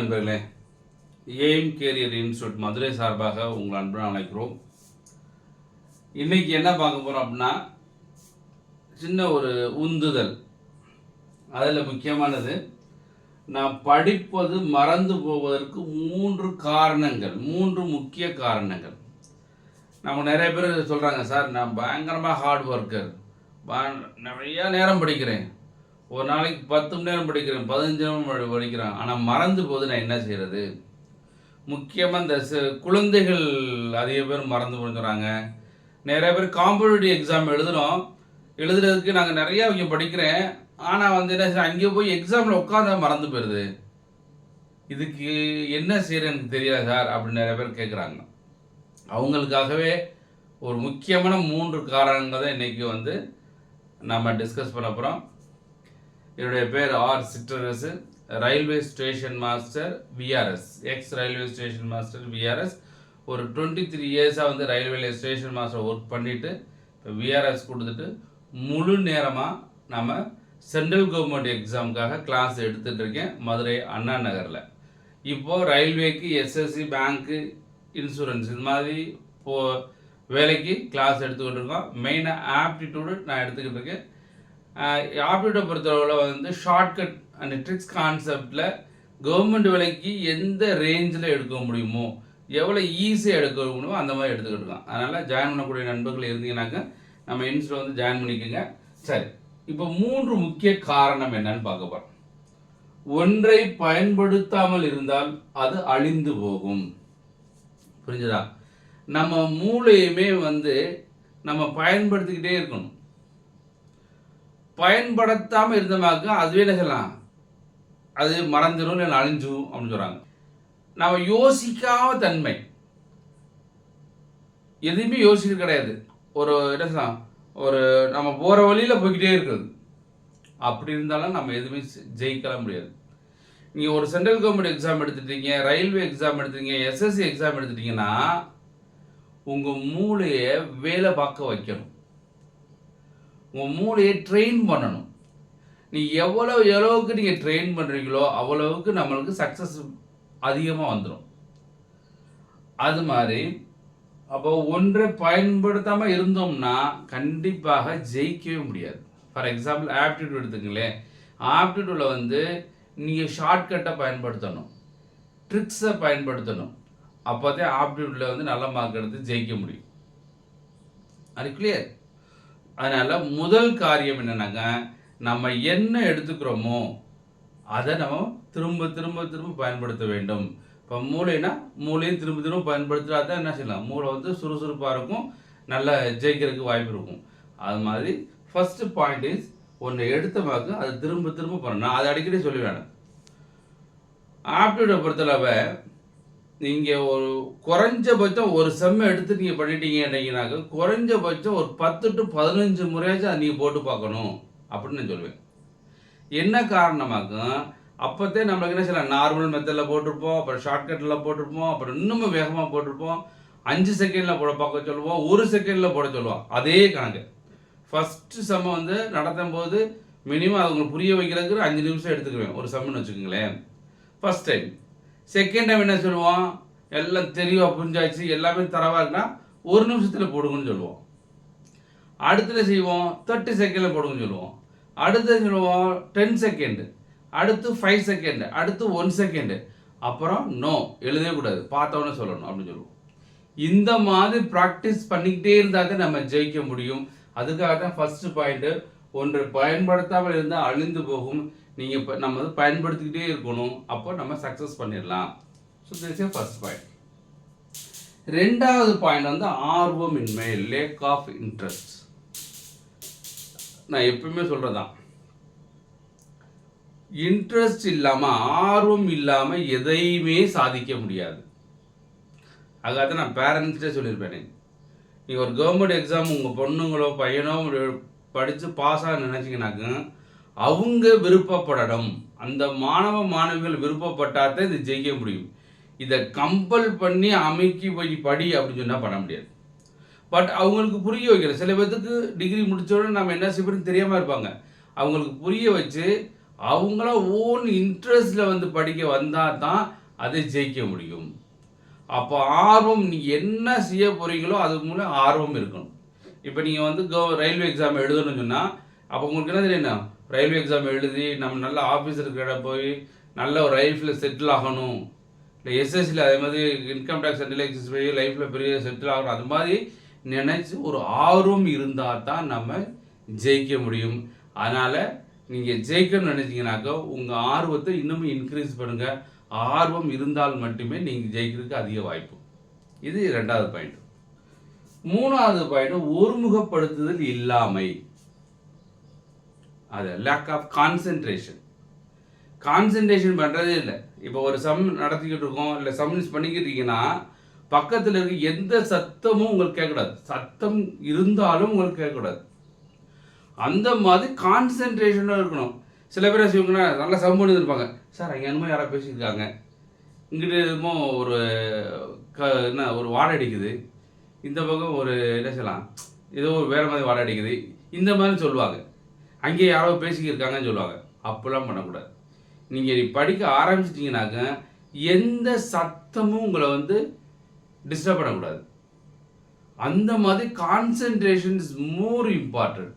நண்பர்களே aim carrier institute Madurai சார்பாக உங்கள் அன்புடன் அழைக்கிறோம். இன்னைக்கு என்ன பார்க்க போகிறோம் அப்படின்னா சின்ன ஒரு உந்துதல். அதில் முக்கியமானது நான் படிப்பது மறந்து போவதற்கு மூன்று காரணங்கள் மூன்று முக்கிய காரணங்கள். நம்ம நிறைய பேர் சொல்கிறாங்க சார் நான் பயங்கரமாக ஹார்ட் ஒர்க்கர் நிறைய நேரம் படிக்கிறேன். ஒரு நாளைக்கு பத்து மணி நேரம் படிக்கிறேன் பதினஞ்சு நேரம் படிக்கிறேன். ஆனால் மறந்து போது நான் என்ன செய்கிறது முக்கியமாக இந்த குழந்தைகள் அதிக பேர் மறந்து போகிறாங்க நிறைய பேர் காம்படிட்டிவ் எக்ஸாம் எழுதுகிறோம் எழுதுறதுக்கு நாங்கள் நிறையா இங்கே படிக்கிறேன். ஆனால் வந்து என்ன அங்கே போய் எக்ஸாமில் உட்காந்தா மறந்து போயிடுது. இதுக்கு என்ன செய்கிறேன்னு எனக்கு தெரியல சார் அப்படின்னு நிறைய பேர் கேட்குறாங்க அவங்களுக்காகவே ஒரு முக்கியமான மூன்று காரணங்கள் தான் இன்றைக்கி வந்து நம்ம டிஸ்கஸ் பண்ண போகிறோம் என்னுடைய பேர் R Chitrarasu railway station master VRS ex railway station master VRS ஒரு டுவெண்ட்டி த்ரீ இயர்ஸாக வந்து ரயில்வேல ஸ்டேஷன் மாஸ்டர் ஒர்க் பண்ணிவிட்டு இப்போ விஆர்எஸ் கொடுத்துட்டு முழு நேரமாக நம்ம சென்ட்ரல் கவர்மெண்ட் எக்ஸாமுக்காக கிளாஸ் எடுத்துகிட்டு இருக்கேன் மதுரை அண்ணா நகரில். இப்போது ரயில்வேக்கு எஸ்எஸ்சி பேங்க்கு இன்சூரன்ஸ் இது மாதிரி இப்போது வேலைக்கு கிளாஸ் எடுத்துக்கிட்டு இருக்கோம். மெயினாக ஆப்டிடியூடு நான் எடுத்துக்கிட்டு இருக்கேன். ஆப்பிட்ட பொறுத்தளவில் வந்து ஷார்ட்கட் அண்ட் ட்ரிக்ஸ் கான்செப்டில் கவர்மெண்ட் விலைக்கு எந்த ரேஞ்சில் எடுக்க முடியுமோ எவ்வளோ ஈஸியாக எடுக்க முடியுமோ அந்த மாதிரி எடுத்துக்கிட்டு இருக்கோம் அதனால் ஜாயின் பண்ணக்கூடிய நண்பர்கள் இருந்தீங்கன்னாக்க நம்ம இன்ஸ்டில் வந்து ஜாயின் பண்ணிக்கோங்க. சரி இப்போ மூன்று முக்கிய காரணம் என்னன்னு பார்க்க போகிறோம் ஒன்றை பயன்படுத்தாமல் இருந்தால் அது அழிந்து போகும். புரிஞ்சுதா? நம்ம மூளையுமே வந்து நம்ம பயன்படுத்திக்கிட்டே இருக்கணும். பயன்படுத்தாமல் இருந்தமாக்க அதுவே என்ன அது மறந்துடும் இல்லை அழிஞ்சும் அப்படின்னு சொல்கிறாங்க நாம் யோசிக்காம தன்மை. எதுவுமே யோசிக்க கிடையாது. ஒரு என்ன சொல்லலாம் ஒரு நம்ம போகிற வழியில் போய்கிட்டே இருக்குது. அப்படி இருந்தாலும் நம்ம எதுவுமே ஜெயிக்கலாம் ஜெயிக்கல முடியாது. நீங்கள் ஒரு சென்ட்ரல் கவர்மெண்ட் எக்ஸாம் எடுத்துட்டீங்க ரயில்வே எக்ஸாம் எடுத்துட்டீங்க எஸ்எஸ்சி எக்ஸாம் எடுத்துட்டீங்கன்னா உங்கள் மூளையை வேலை பார்க்க வைக்கணும். உங்கள் மூளையை ட்ரெயின் பண்ணணும். நீ எவ்வளோ எவ்வளவுக்கு நீங்கள் ட்ரெயின் பண்ணுறீங்களோ அவ்வளவுக்கு நம்மளுக்கு சக்ஸஸ் அதிகமாக வந்துடும் அது மாதிரி அப்போ ஒன்றை பயன்படுத்தாமல் இருந்தோம்னா கண்டிப்பாக ஜெயிக்கவே முடியாது. ஃபார் எக்ஸாம்பிள் ஆப்டிடியூட் எடுத்துங்களேன் ஆப்டிடியூடில் வந்து நீங்கள் ஷார்ட்கட்டை பயன்படுத்தணும். ட்ரிக்ஸை பயன்படுத்தணும். அப்போ தான் ஆப்டிடியூடில் வந்து நல்ல மார்க் எடுத்து ஜெயிக்க முடியும். அது கிளியர் அதனால் முதல் காரியம் என்னென்னாங்க நம்ம என்ன எடுத்துக்கிறோமோ அதை நம்ம திரும்ப திரும்ப திரும்ப பயன்படுத்த வேண்டும். இப்போ மூளைனா மூளையும் திரும்ப திரும்ப பயன்படுத்துகிறா தான் என்ன செய்யலாம்? மூளை வந்து சுறுசுறுப்பாக இருக்கும் நல்லா ஜெயிக்கிறதுக்கு வாய்ப்பு இருக்கும். அது மாதிரி ஃபஸ்ட்டு பாயிண்ட் இஸ் ஒன்று எடுத்த வாக்கு அதை திரும்ப திரும்ப பண்ணணும். நான் அதை அடிக்கடி சொல்லி வேணும் ஆப்டிடியூடை பொறுத்தளவை நீங்கள் ஒரு குறைஞ்சபட்சம் ஒரு செம்மை எடுத்து நீங்கள் பண்ணிட்டீங்கன்னீங்கனாக்க குறைஞ்சபட்சம் ஒரு பத்து டு பதினஞ்சு முறையாச்சும் அதை நீங்கள் போட்டு பார்க்கணும் அப்படின்னு நான் சொல்லுவேன் என்ன காரணமாக்கும் அப்போத்தே நம்மளுக்கு என்ன செய்யலாம்? நார்மல் மெத்தடில் போட்டிருப்போம் அப்புறம் ஷார்ட்கட்டில் போட்டிருப்போம் அப்புறம் இன்னும் வேகமாக போட்டிருப்போம். அஞ்சு செகண்டில் போட பார்க்க சொல்லுவோம் ஒரு செகண்டில் போட சொல்லுவோம். அதே கணக்கு. ஃபஸ்ட்டு செம்ம வந்து நடத்தும் போது மினிமம் அது உங்களுக்கு புரிய வைக்கிறதுக்கு ஒரு அஞ்சு நிமிஷம் எடுத்துக்குவேன். ஒரு செம்முன்னு வச்சுக்கோங்களேன். ஃபஸ்ட் டைம் செகண்ட் டைம் என்ன சொல்லுவோம்? எல்லாம் தெளிவாக புரிஞ்சாச்சு எல்லாமே தரவாக இருக்குன்னா ஒரு நிமிஷத்தில் போடுங்கன்னு சொல்லுவோம். அடுத்தது செய்வோம் தேர்ட்டி செகண்டில் போடுங்கன்னு சொல்லுவோம். அடுத்து சொல்லுவோம் டென் செகண்டு அடுத்து ஃபைவ் செகண்டு அடுத்து ஒன் செகண்டு அப்புறம் நோ எழுதவே கூடாது. பார்த்தோன்னே சொல்லணும் அப்படின்னு சொல்லுவோம். இந்த மாதிரி ப்ராக்டிஸ் பண்ணிக்கிட்டே இருந்தால் தான் நம்ம ஜெயிக்க முடியும். அதுக்காக தான் ஃபஸ்ட்டு பாயிண்ட்டு ஒன்று பயன்படுத்தாமல் இருந்தால் அழிந்து போகும். நீங்கள் இப்போ நம்ம வந்து பயன்படுத்திக்கிட்டே இருக்கணும் அப்போ நம்ம சக்ஸஸ் பண்ணிடலாம். So this a first point ரெண்டாவது பாயிண்ட் வந்து ஆர்வமின்மை லேக் ஆஃப் இன்ட்ரெஸ்ட் நான் எப்பவுமே சொல்கிறதான் இன்ட்ரெஸ்ட் இல்லாமல் ஆர்வம் இல்லாமல் எதையுமே சாதிக்க முடியாது. அதுக்காக நான் பேரண்ட்ஸ்டே சொல்லியிருப்பேன். நீங்கள் ஒரு கவர்மெண்ட் எக்ஸாம் உங்கள் பொண்ணுங்களோ பையனோ படித்து பாஸ் ஆக நினச்சிங்கனாக்க அவங்க விருப்பப்படணும். அந்த மாணவ மாணவிகள் விருப்பப்பட்டாதான் இது ஜெயிக்க முடியும். இதை கம்பல் பண்ணி அமைக்கி போய் படி அப்படின்னு சொன்னால் பண்ண முடியாது. பட் அவங்களுக்கு புரிய வைக்கிற சில பேர்த்துக்கு டிகிரி முடித்தோடனே நம்ம என்ன செய்யணும் தெரியாமல் இருப்பாங்க. அவங்களுக்கு புரிய வச்சு அவங்கள ஓன் இன்ட்ரெஸ்டில் வந்து படிக்க வந்தால் தான் அதை ஜெயிக்க முடியும். அப்போ ஆர்வம் நீங்கள் என்ன செய்ய போகிறீங்களோ அது மூலம் ஆர்வம் இருக்கணும். இப்போ நீங்கள் வந்து கவ ரயில்வே எக்ஸாம் எழுதணும்னு சொன்னால் அப்போ உங்களுக்கு என்ன தெரியும் ரயில்வே எக்ஸாம் எழுதி நம்ம நல்ல ஆஃபீஸர் கிட்ட போய் நல்ல ஒரு லைஃப்பில் செட்டில் ஆகணும். இல்லை எஸ்எஸ்சியில் அதே மாதிரி இன்கம் டேக்ஸ் அனலைசிஸ் போய் லைஃப்பில் பெரிய செட்டில் ஆகணும். அது மாதிரி நினச்சி ஒரு ஆர்வம் இருந்தால் தான் நம்ம ஜெயிக்க முடியும். அதனால் நீங்கள் ஜெயிக்கணும்னு நினச்சிங்கனாக்கா உங்கள் ஆர்வத்தை இன்னமும் இன்க்ரீஸ் பண்ணுங்கள் ஆர்வம் இருந்தால் மட்டுமே நீங்கள் ஜெயிக்கிறதுக்கு அதிக வாய்ப்பு. இது ரெண்டாவது பாயிண்ட் மூணாவது பாயிண்ட் ஒருமுகப்படுத்துதல் இல்லாமை. அது லேக் ஆஃப் கான்சென்ட்ரேஷன் கான்சென்ட்ரேஷன் பண்ணுறதே இல்லை. இப்போ ஒரு சம் நடத்திக்கிட்டு இருக்கோம் இல்லை சம்மிஸ் பண்ணிக்கிட்டு இருக்கீங்கன்னா பக்கத்தில் இருக்க எந்த சத்தமும் உங்களுக்கு கேட்கக்கூடாது. சத்தம் இருந்தாலும் உங்களுக்கு கேட்கக்கூடாது. அந்த மாதிரி கான்சென்ட்ரேஷனாக இருக்கணும். சில பேர் என்ன நல்லா சம் பண்ணி இருப்பாங்க. சார் அங்கே என்னமோ யாராவது பேசியிருக்காங்க. இங்கிட்டு என்னமோ ஒரு க என்ன ஒரு வாடை அடிக்குது. இந்த பக்கம் ஒரு என்ன சொல்லலாம் ஏதோ ஒரு வேறு மாதிரி வாடை அடிக்குது. இந்த மாதிரி சொல்லுவாங்க. அங்கேயே யாரோ பேசிக்கிருக்காங்கன்னு சொல்லுவாங்க. அப்போல்லாம் பண்ணக்கூடாது. நீங்கள் படிக்க ஆரம்பிச்சிட்டிங்கனாக்க எந்த சத்தமும் உங்களை வந்து டிஸ்டர்ப் பண்ணக்கூடாது. அந்த மாதிரி concentration is more important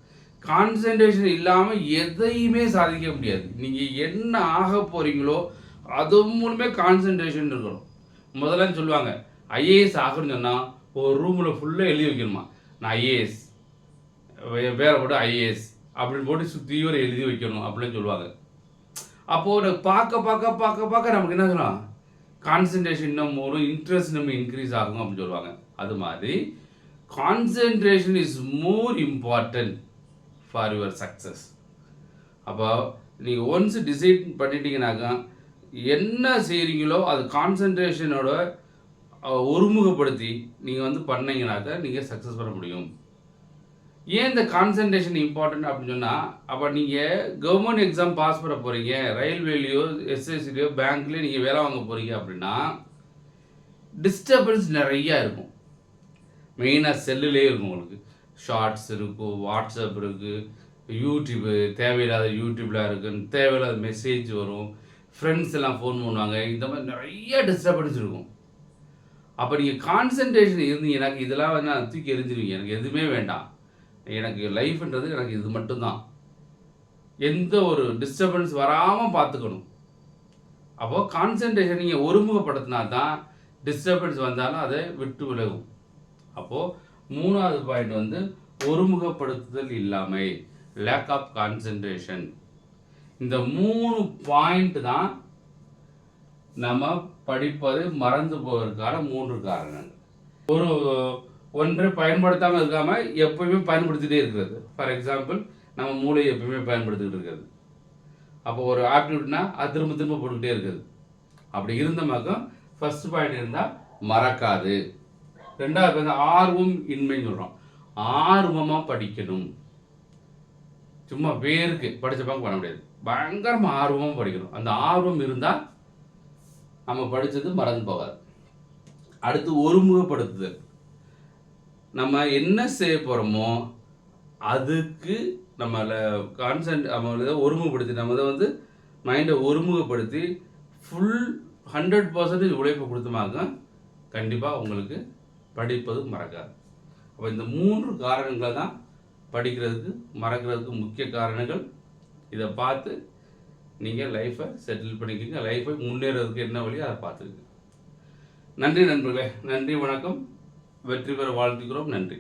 concentration இல்லாமல் எதையுமே சாதிக்க முடியாது. நீங்கள் என்ன ஆக போகிறீங்களோ அது மூலமே கான்சென்ட்ரேஷன் இருக்கணும். முதல்ல சொல்லுவாங்க ஐஏஎஸ் ஆகணும்னு சொன்னால் ஒரு ரூமில் ஃபுல்லாக எழுதி வைக்கணுமா? நான் ஐஏஎஸ். வேற போட்டு ஐஏஎஸ். அப்படின்னு போட்டு சுற்றி எழுதி வைக்கணும் அப்படின்னு சொல்லுவாங்க. அப்போது பார்க்க பார்க்க பார்க்க பார்க்க நமக்கு என்ன சொல்லலாம் கான்சன்ட்ரேஷன் இன்னும் வரும் இன்ட்ரெஸ்ட் நம்ம இன்க்ரீஸ் ஆகும் அப்படின்னு சொல்லுவாங்க. அது மாதிரி concentration is more important for your success அப்போ நீங்கள் ஒன்ஸ் டிசைட் பண்ணிட்டீங்கனாக்கா என்ன செய்கிறீங்களோ அது கான்சன்ட்ரேஷனோட ஒருமுகப்படுத்தி நீங்கள் வந்து பண்ணீங்கனாக்கா நீங்கள் சக்ஸஸ் பண்ண முடியும். ஏன் இந்த கான்சன்ட்ரேஷன் இம்பார்ட்டன்ட் அப்படின்னு சொன்னால் அப்போ நீங்கள் கவர்மெண்ட் எக்ஸாம் பாஸ் பண்ண போகிறீங்க ரயில்வேலையோ எஸ்எஸ்சிலையோ பேங்க்லேயோ நீங்கள் வேலை வாங்க போகிறீங்க அப்படின்னா டிஸ்டர்பன்ஸ் நிறையா இருக்கும். மெயினாக செல்லுலேயே இருக்கும் உங்களுக்கு. ஷார்ட்ஸ் இருக்கும் வாட்ஸ்அப் இருக்குது யூடியூப்பு தேவையில்லாத யூடியூப்லாம் இருக்குன்னு தேவையில்லாத மெசேஜ் வரும். ஃப்ரெண்ட்ஸ் எல்லாம் ஃபோன் பண்ணுவாங்க. இந்த மாதிரி நிறைய டிஸ்டர்பன்ஸ் இருக்கும். அப்போ நீங்கள் கான்சன்ட்ரேஷன் இருந்தீங்கன்னாக்க இதெல்லாம் வந்து நான் தூக்கி எரிஞ்சிருவீங்க எனக்கு எதுவுமே வேண்டாம். எனக்கு லைஃப்ன்றது எனக்கு இது மட்டும்தான். எந்த ஒரு டிஸ்டர்பன்ஸ் வராமல் பார்த்துக்கணும் அப்போது கான்சன்ட்ரேஷன் நீங்கள் ஒருமுகப்படுத்தினா தான் டிஸ்டர்பன்ஸ் வந்தாலும் அதை விட்டு விலகும். அப்போது மூணாவது பாயிண்ட் வந்து ஒருமுகப்படுத்துதல் இல்லாமை லேக் ஆஃப் கான்சன்ட்ரேஷன் இந்த மூணு பாயிண்ட் தான் நம்ம படிப்பது மறந்து போவதற்கான மூன்று காரணங்கள். ஒரு ஒன்று பயன்படுத்தாமல் இருக்காமல் எப்பவுமே பயன்படுத்திகிட்டே இருக்கிறது. ஃபார் எக்ஸாம்பிள் நம்ம மூளையை எப்பவுமே பயன்படுத்திக்கிட்டு இருக்கிறது. அப்போ ஒரு ஆப்டிடியூட்னா அது திரும்ப திரும்ப போட்டுக்கிட்டே இருக்குது. அப்படி இருந்த மக்கம் ஃபர்ஸ்ட் பாயிண்ட் இருந்தால் மறக்காது. ரெண்டாவது வந்து ஆர்வம் இன்மைன்னு சொல்கிறோம் ஆர்வமாக படிக்கணும். சும்மா பேருக்கு படித்தப்பாங்க பண்ண முடியாது. பயங்கரமாக ஆர்வமாக படிக்கணும். அந்த ஆர்வம் இருந்தால் நம்ம படித்தது மறந்து போகாது. அடுத்து ஒருமுகப்படுத்துதல். நம்ம என்ன செய்ய போகிறோமோ அதுக்கு நம்மளை கான்சன்ட் நம்மளை இதை ஒருமுகப்படுத்தி நம்ம இதை வந்து மைண்டை ஒருமுகப்படுத்தி ஃபுல் ஹண்ட்ரட் பர்சன்டேஜ் உழைப்பு கொடுத்தமாக கண்டிப்பாக உங்களுக்கு படிப்பது மறக்காது. அப்போ இந்த மூன்று காரணங்களை தான் படிக்கிறதுக்கு மறக்கிறதுக்கு முக்கிய காரணங்கள். இதை பார்த்து நீங்கள் லைஃப்பை செட்டில் பண்ணிக்கிங்க. லைஃப்பை முன்னேறதுக்கு என்ன வழியோ அதை பார்த்துக்குங்க. நன்றி நண்பர்களே. நன்றி வணக்கம். வெற்றி பெற வாழ்த்துக்கிறோம் நன்றி.